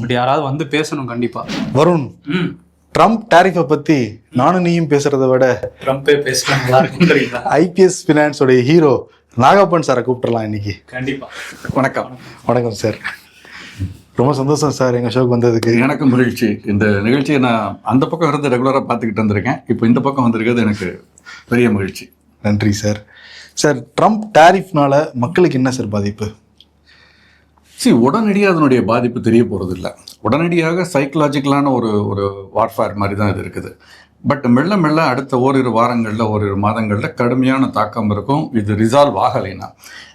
Speaker 1: பட் யாராவது வந்து பேசணும் கண்டிப்பா.
Speaker 2: வருண் ட்ரம்ப் டாரிஃபை பத்தி நானும் நீயும் பேசுறதை விட
Speaker 1: ட்ரம்ப்பே இருக்குன்றீங்களா
Speaker 2: ஐபிஎஸ் பினான்ஸோடைய ஹீரோ நாகப்பன் சாரை கூப்பிட்டுறலாம் இன்னைக்கு.
Speaker 1: கண்டிப்பா.
Speaker 4: வணக்கம்.
Speaker 2: வணக்கம் சார் ரொம்ப சந்தோஷம் சார் எங்க ஷோக்கு வந்ததுக்கு.
Speaker 4: எனக்கு மகிழ்ச்சி. இந்த நிகழ்ச்சியை நான் அந்த பக்கம் இருந்து ரெகுலராக பார்த்துக்கிட்டு வந்திருக்கேன். இப்போ இந்த பக்கம் வந்திருக்கிறது எனக்கு பெரிய மகிழ்ச்சி.
Speaker 2: நன்றி சார். சார் ட்ரம்ப் டாரிஃப்னால மக்களுக்கு என்ன சார் பாதிப்பு?
Speaker 4: சி உடனடியாக அதனுடைய பாதிப்பு தெரிய போகிறதில்ல உடனடியாக சைக்கலாஜிக்கலான ஒரு ஒரு வார்ஃபேர் மாதிரி தான் இது இருக்குது. பட் மெல்ல மெல்ல அடுத்த ஓரிரு வாரங்களில் ஓரிரு மாதங்களில் கடுமையான தாக்கம் இருக்கும். இது ரிசால்வ் ஆகலைன்னா.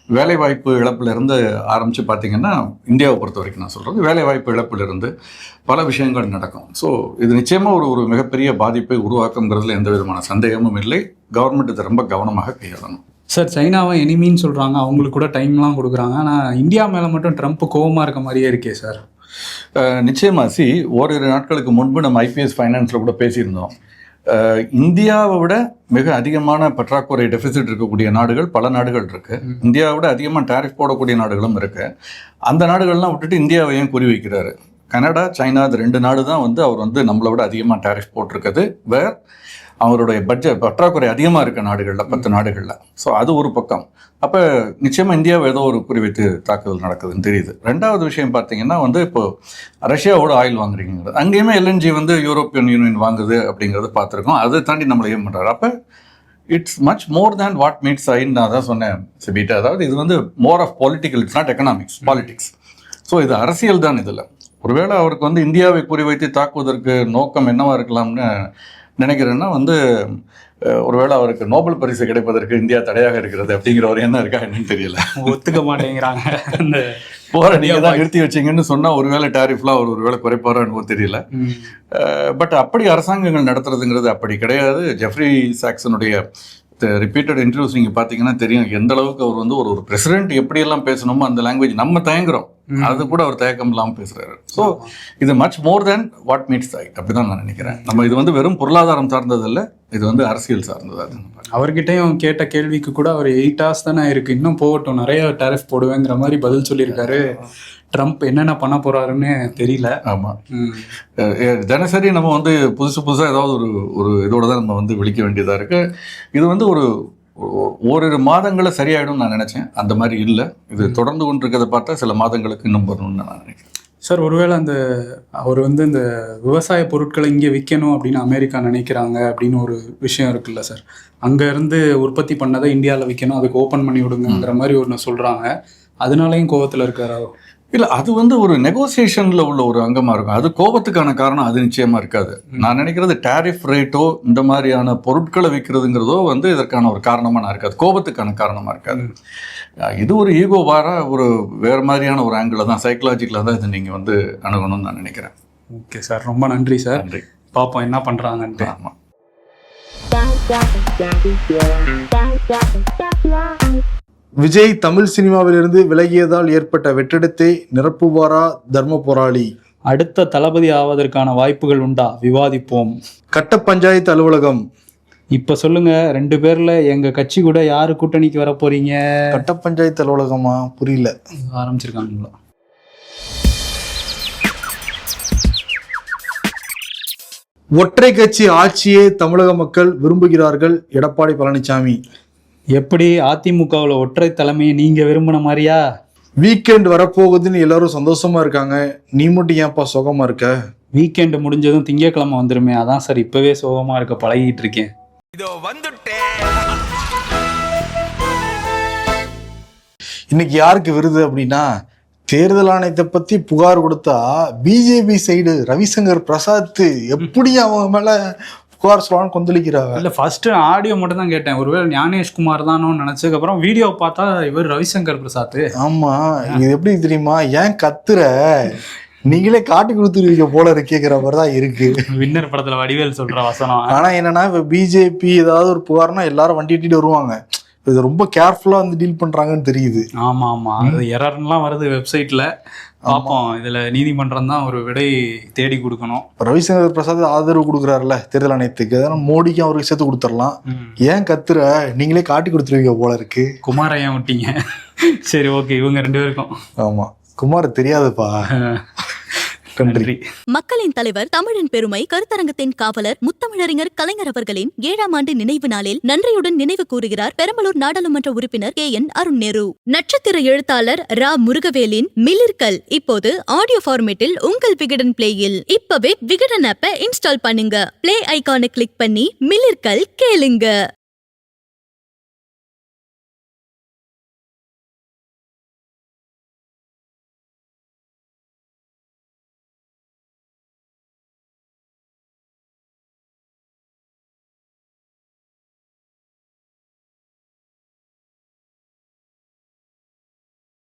Speaker 4: வேலைவாய்ப்பு இழப்புல இருந்து ஆரம்பித்து பார்த்தீங்கன்னா இந்தியாவை பொறுத்த வரைக்கும் நான் சொல்கிறது வேலைவாய்ப்பு இழப்புல இருந்து பல விஷயங்கள் நடக்கும். ஸோ இது நிச்சயமாக ஒரு ஒரு மிகப்பெரிய பாதிப்பை உருவாக்குங்கிறதுல எந்த விதமான சந்தேகமும் இல்லை. கவர்மெண்ட் இதை ரொம்ப கவனமாக கையாளணும்.
Speaker 1: சார் சைனாவை எனிமின்னு சொல்றாங்க. அவங்களுக்கு கூட டைம்லாம் கொடுக்குறாங்க. ஆனா இந்தியா மேல மட்டும் ட்ரம்ப் கோவமா இருக்க மாதிரியே இருக்கே சார்
Speaker 4: அஹ் நிச்சயமா. சி ஓரிரு நாட்களுக்கு முன்பு நம்ம ஐபிஎஸ் ஃபைனான்ஸில் கூட பேசியிருந்தோம். இந்தியாவை விட மிக அதிகமான பற்றாக்குறை டெபிசிட் இருக்கக்கூடிய நாடுகள் பல நாடுகள் இருக்கு. இந்தியாவை விட அதிகமாக டேரிஃப் போடக்கூடிய நாடுகளும் இருக்கு. அந்த நாடுகள்லாம் விட்டுட்டு இந்தியாவை ஏன் குறி வைக்கிறாரு? கனடா சைனா இது ரெண்டு நாடு தான் வந்து அவர் வந்து நம்மளை விட அதிகமாக டேரிஃப் போட்டிருக்குது. வேர் அவருடைய பட்ஜெட் பற்றாக்குறை அதிகமாக இருக்க நாடுகளில் பத்து நாடுகளில். ஸோ அது ஒரு பக்கம். அப்போ நிச்சயமாக இந்தியாவை ஏதோ ஒரு குறிவைத்து தாக்குதல் நடக்குதுன்னு தெரியுது. ரெண்டாவது விஷயம் பார்த்தீங்கன்னா வந்து இப்போ ரஷ்யாவோட ஆயில் வாங்குறீங்கிறது அங்கேயுமே எல்என்ஜி வந்து யூரோப்பியன் யூனியன் வாங்குது அப்படிங்கிறத பார்த்துருக்கோம். அதை தாண்டி நம்மளை ஏன் பண்ணுறாரு அப்போ it's much more than what meets eye நான் தான் சொன்னேன் சிபிட்ட. அதாவது இது வந்து more of political it's not economics politics so இது அரசியல் தான் இதில். ஒருவேளை அவருக்கு வந்து இந்தியாவை குறிவைத்து தாக்குவதற்கு நோக்கம் என்னவா இருக்கலாம்னு நினைக்கிறேன்னா வந்து ஒருவேளை அவருக்கு நோபல் பரிசு கிடைப்பதற்கு இந்தியா தடையாக இருக்கிறது அப்படிங்கிற ஒரு எண்ணம் இருக்கா என்னன்னு தெரியல.
Speaker 1: ஒத்துக்க மாட்டேங்கிறாங்க. அந்த
Speaker 4: போற நீங்க தான் நிறுத்தி வச்சீங்கன்னு சொன்னா ஒருவேளை டாரிஃப்லாம் அவர் ஒருவேளை குறைப்பாரோ தெரியல. பட் அப்படி அரசாங்கங்கள் நடத்துறதுங்கிறது அப்படி கிடையாது. ஜெஃப்ரி சாக்சனுடைய ரிப்பீட்டட் இன்டர்வியூஸ் நீங்கள் பார்த்தீங்கன்னா தெரியும். எந்த அளவுக்கு அவர் வந்து ஒரு ஒரு பிரசிடென்ட் எப்படியெல்லாம் பேசணுமோ அந்த லாங்குவேஜ் நம்ம தயங்குறோம். அது கூட அவர் தயக்கம் இல்லாமல் பேசுறாரு. ஸோ இது much more than what meets eye அப்படிதான் நான் நினைக்கிறேன். நம்ம இது வந்து வெறும் பொருளாதாரம் சார்ந்தது இல்ல இது வந்து அரசியல் சார்ந்தது அது
Speaker 1: அவர்கிட்டயும் கேட்ட கேள்விக்கு கூட அவர் எயிட் ஹவர்ஸ் தானே இருக்கு. இன்னும் போகட்டும். நிறைய டேரிஃப் போடுவேங்கிற மாதிரி பதில் சொல்லியிருக்காரு. ட்ரம்ப் என்னென்ன பண்ண போறாருன்னு தெரியல.
Speaker 4: ஆமா.
Speaker 1: ம்.
Speaker 4: அஹ் அஹ் தினசரி நம்ம வந்து புதுசு புதுசாக ஏதாவது ஒரு ஒரு இதோட தான் நம்ம வந்து விழிக்க வேண்டியதாக இருக்கு. இது வந்து ஒரு- ஓரிரு மாதங்களில் சரியாயிடும் நான் நினைச்சேன். அந்த மாதிரி இல்லை. இது தொடர்ந்து கொண்டு இருக்கிறத பார்த்தா சில மாதங்களுக்கு இன்னும் வரணும்னு நான் நினைக்கிறேன்.
Speaker 1: சார் ஒருவேளை அந்த அவர் வந்து இந்த விவசாய பொருட்களை இங்கே விற்கணும் அப்படின்னு அமெரிக்கா நினைக்கிறாங்க அப்படின்னு ஒரு விஷயம் இருக்குல்ல சார். அங்க இருந்து உற்பத்தி பண்ணதை இந்தியாவில் விற்கணும் அதுக்கு ஓப்பன் பண்ணி விடுங்கிற மாதிரி ஒன்று சொல்றாங்க. அதனாலயும் கோவத்துல இருக்காரா?
Speaker 4: இல்லை அது வந்து ஒரு நெகோசியேஷனில் உள்ள ஒரு அங்கமாக இருக்கும். அது கோபத்துக்கான காரணம் அது நிச்சயமாக இருக்காது. நான் நினைக்கிறது டாரிஃப் ரேட்டோ இந்த மாதிரியான பொருட்களை விற்கிறதுங்கிறதோ வந்து இதற்கான ஒரு காரணமாக நான் இருக்காது. கோபத்துக்கான காரணமாக இருக்காது. இது ஒரு ஈகோ வார ஒரு வேறு மாதிரியான ஒரு ஆங்கிளில் தான் சைக்கலாஜிக்கலாக தான் இதை நீங்கள் வந்து அணுகணும்னு நான் நினைக்கிறேன்.
Speaker 1: ஓகே சார் ரொம்ப நன்றி சார்.
Speaker 4: நன்றி.
Speaker 1: பார்ப்போம் என்ன பண்றாங்கன்ட்டு.
Speaker 4: ஆமாம்
Speaker 2: விஜய் தமிழ் சினிமாவிலிருந்து விலகியதால் ஏற்பட்ட வெற்றிடத்தை நிரப்புவாரா தர்ம போராளி?
Speaker 1: அடுத்த தளபதி ஆவதற்கான வாய்ப்புகள் உண்டா? விவாதிப்போம்.
Speaker 2: கட்ட பஞ்சாயத்து அலுவலகம்.
Speaker 1: இப்ப சொல்லுங்க ரெண்டு பேர்ல எங்க கட்சி கூட யாரு கூட்டணிக்கு வர போறீங்க?
Speaker 2: கட்ட பஞ்சாயத்து அலுவலகமா? புரியல.
Speaker 1: ஆரம்பிச்சிருக்காங்களா?
Speaker 2: ஒற்றை கட்சி ஆட்சியே தமிழக மக்கள் விரும்புகிறார்கள் எடப்பாடி பழனிசாமி.
Speaker 1: எப்படி அதிமுகவுல ஒற்றை தலைமையை நீங்க விரும்பின மாதிரியா?
Speaker 2: வீக்கெண்ட் வரப்போகுதுன்னு எல்லாரும் சந்தோஷமா இருக்காங்க. நீ மட்டும் ஏன்ப்பா சுகமா இருக்க?
Speaker 1: வீக்கெண்ட் முடிஞ்சதும் திங்கட்கிழமை வந்துருமே. அதான் சார் இப்பவே சோகமா இருக்க பழகிட்டு இருக்கேன்.
Speaker 2: இன்னைக்கு யாருக்கு விருது அப்படின்னா தேர்தல் ஆணையத்தை பத்தி புகார் கொடுத்தா பிஜேபி சைடு ரவிசங்கர் பிரசாத். எப்படி அவங்க மேல புகார் சொல்லலாம்னு கொந்தளிக்கிறாங்க.
Speaker 1: இல்ல ஃபர்ஸ்ட் ஆடியோ மட்டும் தான் கேட்டேன். ஒருவேளை ஞானேஷ்குமார் தானோ நினைச்சதுக்கு அப்புறம் வீடியோ பார்த்தா இவர் ரவிசங்கர் பிரசாத்.
Speaker 2: ஆமா இது எப்படி தெரியுமா? ஏன் கத்துற? நீங்களே காட்டி கொடுத்துருவீங்க போல இருக்கேங்கிற மாதிரி தான் இருக்கு.
Speaker 1: வின்னர் படத்துல வடிவேல் சொல்ற வசனம்.
Speaker 2: ஆனா என்னன்னா இப்ப பிஜேபி ஏதாவது ஒரு புகார்னா எல்லாரும் வண்டி எட்டிட்டு வருவாங்க. இது ரொம்ப கேர்ஃபுல்லா வந்து டீல் பண்றாங்கன்னு தெரியுது.
Speaker 1: ஆமா ஆமா. அது எரர்லாம் வருது வெப்சைட்ல பார்ப்போம் இதுல நீதிமன்றம் தான் ஒரு விடை தேடி கொடுக்கணும்.
Speaker 2: ரவிசங்கர் பிரசாத் ஆதரவு கொடுக்குறாருல தேர்தல் ஆணையத்துக்கு. அதனால மோடிக்கும் அவருக்கு சேர்த்து கொடுத்துடலாம். ஏன் கத்துற? நீங்களே காட்டி கொடுத்துருவீங்க போல இருக்கு.
Speaker 1: குமாரையா விட்டீங்க சரி ஓகே இவங்க ரெண்டு பேருக்கும்.
Speaker 2: ஆமா. குமார் தெரியாதுப்பா. [LAUGHS]
Speaker 1: நன்றி.
Speaker 3: மக்களின் தலைவர் தமிழின் பெருமை கருத்தரங்கத்தின் காவலர் முத்தமிழறிஞர் கலைஞர் அவர்களின் ஏழாம் ஆண்டு நினைவு நாளில் நன்றியுடன் நினைவு கூறுகிறார் பெரம்பலூர் நாடாளுமன்ற உறுப்பினர் கே என் அருண் நேரு நட்சத்திர எழுத்தாளர் ரா முருகவேலின் மிளிர்கல் இப்போது ஆடியோ ஃபார்மேட்டில் உங்கள் விகடன் பிளேயில் இப்பவே விகடன் ஆப்பை இன்ஸ்டால் பண்ணுங்க. பிளே ஐகானை கிளிக் பண்ணி மிளிர்கல் கேளுங்க.